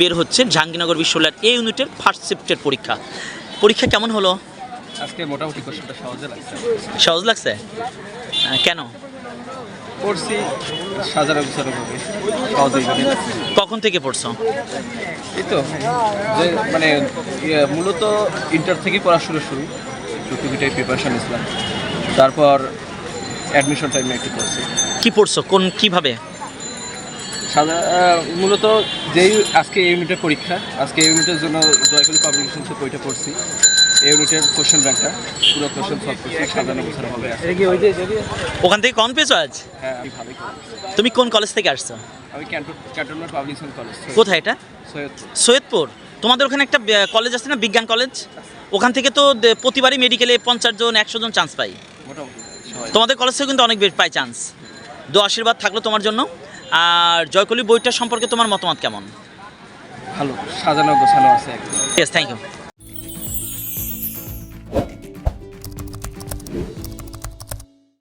বের হচ্ছে জাহাঙ্গীরনগর বিশ্ববিদ্যালয়ের এ ইউনিটের ফার্স্ট শিফটের পরীক্ষা। পরীক্ষা কেমন হলো? আজকে মোটামুটি কোশ্চেনটা সহজে লাগছে। সহজ লাগছে? কেন? পড়ছি সহজেই মানে কখন থেকে পড়ছো? এই তো যে মানে ইয়ে, মূলত ইন্টার থেকেই পড়া শুরু একটু টুকিটাই প্রিপারেশন নিয়েছিলাম। তারপর অ্যাডমিশন টাইমে একটু পড়ছি। কি পড়ছো? কোন কীভাবে? মূলত যেই আজকে এই ইউনিটের পরীক্ষা আজকে এই ইউনিটের জন্য দয়াকলি পাবলিকেশন বইটা পড়ছি। এই ইউনিটের কোশ্চেন ব্যাংকটা পুরো কোশ্চেন সলভ করছি সাজানো গুছানো হবে ওখান থেকে কম পেয়েছ আজ? হ্যাঁ আমি ভালোই তুমি কোন কলেজ থেকে আসছো? আমি ক্যান্টনমেন্ট পাবলিকেশন কলেজ কোথায় এটা? সৈয়দপুর। সৈয়দপুর। তোমাদের ওখানে একটা কলেজ আছে না বিজ্ঞান কলেজ ওখান থেকে তো প্রতিবারই মেডিকেলে পঞ্চাশ জন একশো জন চান্স পাই। তোমাদের কলেজ থেকে কিন্তু অনেক বেশ পাই চান্স দু আশীর্বাদ থাকল তোমার জন্য। আর জয়কলি বইটা সম্পর্কে তোমার মতামত কেমন? ভালো সাজানো গোছানো আছে। Thank you